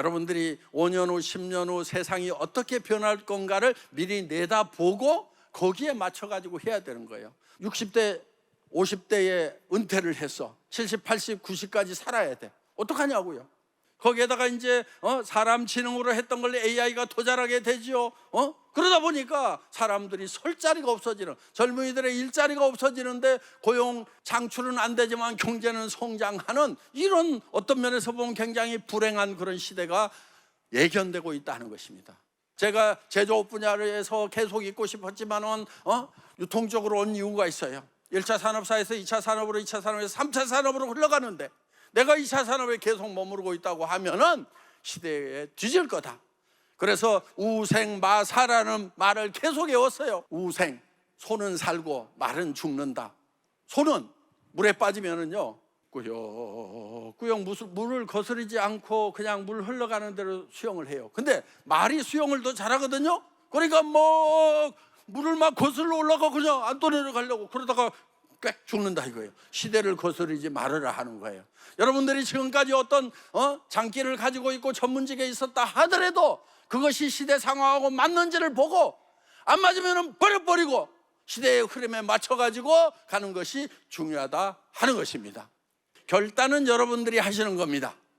여러분들이 5년 후, 10년 후 세상이 어떻게 변할 건가를 미리 내다보고 거기에 맞춰 가지고 해야 되는 거예요. 60대, 50대에 은퇴를 했어. 70, 80, 90까지 살아야 돼. 어떡하냐고요. 거기에다가 이제 어? 사람 지능으로 했던 걸 AI가 도잘하게 되지요. 어? 그러다 보니까 사람들이 설 자리가 없어지는 젊은이들의 일자리가 없어지는데 고용 창출은 안 되지만 경제는 성장하는 이런 어떤 면에서 보면 굉장히 불행한 그런 시대가 예견되고 있다는 것입니다. 제가 제조업 분야에서 계속 있고 싶었지만은 어? 유통적으로 온 이유가 있어요. 1차 산업사에서 2차 산업으로 2차 산업에서 3차 산업으로 흘러가는데 내가 2차 산업에 계속 머무르고 있다고 하면은 시대에 뒤질 거다. 그래서 우생마사라는 말을 계속 외웠어요. 우생 소는 살고 말은 죽는다. 소는 물에 빠지면은요 꾸역꾸역 물을 거스르지 않고 그냥 물 흘러가는 대로 수영을 해요. 근데 말이 수영을 더 잘하거든요. 그러니까 뭐 물을 막 거슬러 올라가 그냥 안 떠내려가려고 그러다가 꽥 죽는다 이거예요. 시대를 거스르지 말으라 하는 거예요. 여러분들이 지금까지 어떤 어? 장기를 가지고 있고 전문직에 있었다 하더라도 그것이 시대 상황하고 맞는지를 보고 안 맞으면 버려버리고 시대의 흐름에 맞춰 가지고 가는 것이 중요하다 하는 것입니다. 결단은 여러분들이 하시는 겁니다.